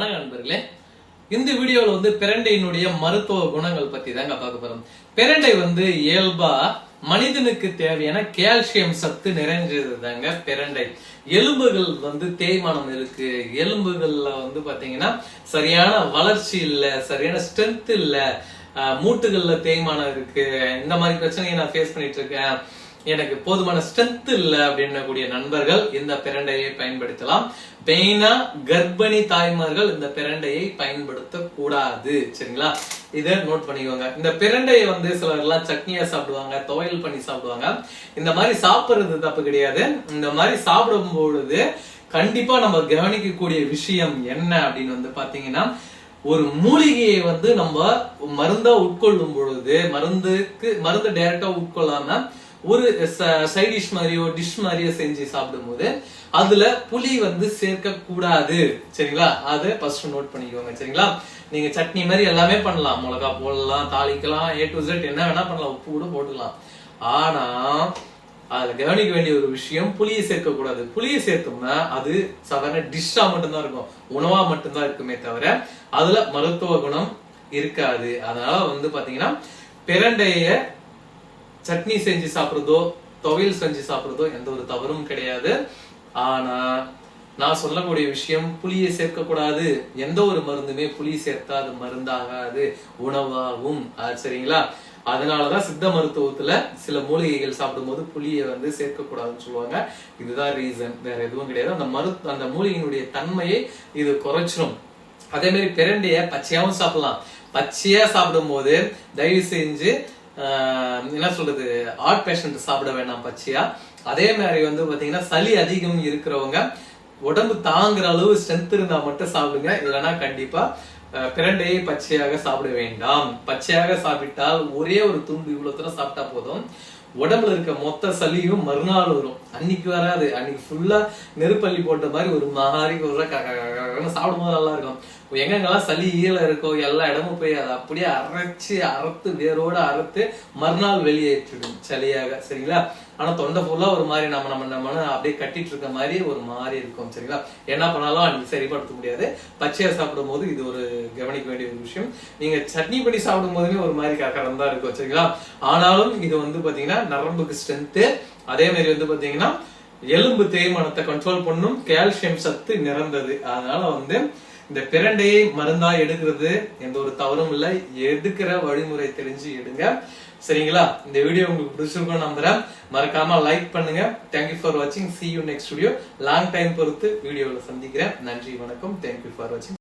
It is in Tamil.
வணக்கம் நண்பர்களே. இந்த வீடியோல வந்து பிரண்டையினுடைய மருத்துவ குணங்கள் பத்தி தாங்க பார்க்க போறோம். பிரண்டை வந்து இயல்பா மனிதனுக்கு தேவையான கால்சியம் சத்து நிறைஞ்சது தாங்க பிரண்டை. எலும்புகள் வந்து தேய்மானம் இருக்கு. எலும்புகள்ல வந்து பாத்தீங்கன்னா சரியான வளர்ச்சி இல்ல சரியான ஸ்ட்ரென்த் இல்ல. மூட்டுகள்ல தேய்மானம் இருக்கு. இந்த மாதிரி பிரச்சனையை நான் ஃபேஸ் பண்ணிட்டு இருக்கேன். எனக்கு போதுமான ஸ்ட்ரென்த் இல்ல அப்படின்னக்கூடிய நண்பர்கள் இந்த பிரண்டையை பயன்படுத்தலாம். மெயினா கர்ப்பிணி தாய்மார்கள் இந்த பிரண்டையை பயன்படுத்த கூடாது சரிங்களா? இதை நோட் பண்ணிக்கோங்க. இந்த பிரண்டையை வந்து சிலர் எல்லாம் சட்னியா சாப்பிடுவாங்க துவையல் பண்ணி சாப்பிடுவாங்க. இந்த மாதிரி சாப்பிடுறது தப்பு கிடையாது. இந்த மாதிரி சாப்பிடும் பொழுது கண்டிப்பா நம்ம கவனிக்கக்கூடிய விஷயம் என்ன அப்படின்னு வந்து பாத்தீங்கன்னா ஒரு மூலிகையை வந்து நம்ம மருந்தா உட்கொள்ளும் பொழுது மருந்துக்கு மருந்து டைரக்டா உட்கொள்ளாம ஒரு சைடிஷ் மாதிரியோ டிஷ் மாதிரியோ செஞ்சு சாப்பிடும்போது அதுல புளி வந்து சேர்க்க கூடாது சரிங்களா? அதை ஃபர்ஸ்ட் நோட் பண்ணிக்கோங்க. சரிங்களா? நீங்க சட்னி மாதிரி எல்லாமே பண்ணலாம். மிளகா போடலாம் தாளிக்கலாம் ஏ டு ஜெட் என்ன வேணா பண்ணலாம். உப்பு கூட போட்டுக்கலாம். ஆனா அதுல கவனிக்க வேண்டிய ஒரு விஷயம் புளியை சேர்க்க கூடாது புளியை சேர்த்தோம்னா அது சாதாரண டிஷ்ஷா மட்டும்தான் இருக்கும். உணவா மட்டும்தான் இருக்குமே தவிர அதுல மருத்துவ குணம் இருக்காது. அதனால வந்து பாத்தீங்கன்னா பிரண்டைய சட்னி செஞ்சு சாப்பிடுறதோ துவையல் செஞ்சு சாப்பிடுறதோ எந்த ஒரு தவறும் கிடையாது. ஆனா நான் சொல்லக்கூடிய விஷயம் புளியை சேர்க்க கூடாது எந்த ஒரு மருந்துமே புளி சேர்த்தா அது மருந்தாகாது. உணவாகும். சரிங்களா? அதனாலதான் சித்த மருத்துவத்துல சில மூலிகைகள் சாப்பிடும்போது புளியை வந்து சேர்க்க கூடாதுன்னு சொல்லுவாங்க. இதுதான் ரீசன் வேற எதுவும் கிடையாது. அந்த மரு அந்த மூலிகையினுடைய தன்மையை இது குறைச்சிரும். அதே மாதிரி பிரண்டைய பச்சையாவும் சாப்பிடலாம். பச்சையா சாப்பிடும்போது தயவு செஞ்சு என்ன சொல்றது ஹார்ட் பேஷண்ட் சாப்பிட வேண்டாம் பச்சையா? அதே மாதிரி வந்து பாத்தீங்கன்னா சளி அதிகம் இருக்கிறவங்க உடம்பு தாங்குற அளவு ஸ்ட்ரென்த் இருந்தா மட்டும் சாப்பிடுங்க. இல்லைன்னா கண்டிப்பா அஹ், பிரண்டையை பச்சையாக சாப்பிட வேண்டாம். பச்சையாக சாப்பிட்டால் ஒரே ஒரு துண்டு இவ்வளவு தூரம் சாப்பிட்டா போதும். உடம்புல இருக்க மொத்த சளியும் மறுநாள் வரும். அன்னைக்கு வராது. அன்னைக்கு ஃபுல்லா நெருப்பள்ளி போட்ட மாதிரி ஒரு மாதிரி ஒரு க- போது சாப்பிடும்போது நல்லா இருக்கும். எங்கெங்கெல்லாம் சளி ஈழ இருக்கோ எல்லா இடமும் போய் அதை அப்படியே அரைச்சு அறுத்து வேரோட அறுத்து மறுநாள் வெளியேற்றிடும் சளியாக. சரிங்களா? ஆனா தொண்டை ஃபுல்லா ஒரு மாதிரி நம்ம நம்ம நம்ம அப்படியே கட்டிட்டு இருக்க மாதிரி ஒரு மாதிரி இருக்கும். சரிங்களா? என்ன பண்ணாலும் அன்னைக்கு சரிப்படுத்த முடியாது. பச்சையா சாப்பிடும் போது இது ஒரு கவனிக்க வேண்டிய ஒரு விஷயம். நீங்க சட்னி பண்ணி சாப்பிடும் போதுமே ஒரு மாதிரி கக்கரம் தான் இருக்கும். சரிங்களா? ஆனாலும் இது வந்து பாத்தீங்கன்னா நரம்புக்கு ஸ்ட்ரென்த் அதே மாதிரி வந்து பாத்தீங்கன்னா எலும்பு தேய்மானத்தை கண்ட்ரோல் பண்ணும் கால்சியம் சத்து நிறந்தது அதனால வந்து இந்த பிரண்டையை மருந்தா எடுக்கிறது எந்த ஒரு தவறும் இல்லை. எடுக்கிற வழிமுறை தெரிஞ்சு எடுங்க. சரிங்களா? இந்த வீடியோ உங்களுக்கு பிடிச்சிருக்கும் நம்புறேன். மறக்காம லைக் பண்ணுங்க. தேங்க்யூ ஃபார் வாட்சிங் see you next video long time பொறுத்து வீடியோவில் சந்திக்கிறேன். நன்றி வணக்கம். தேங்க்யூ ஃபார் வாட்சிங்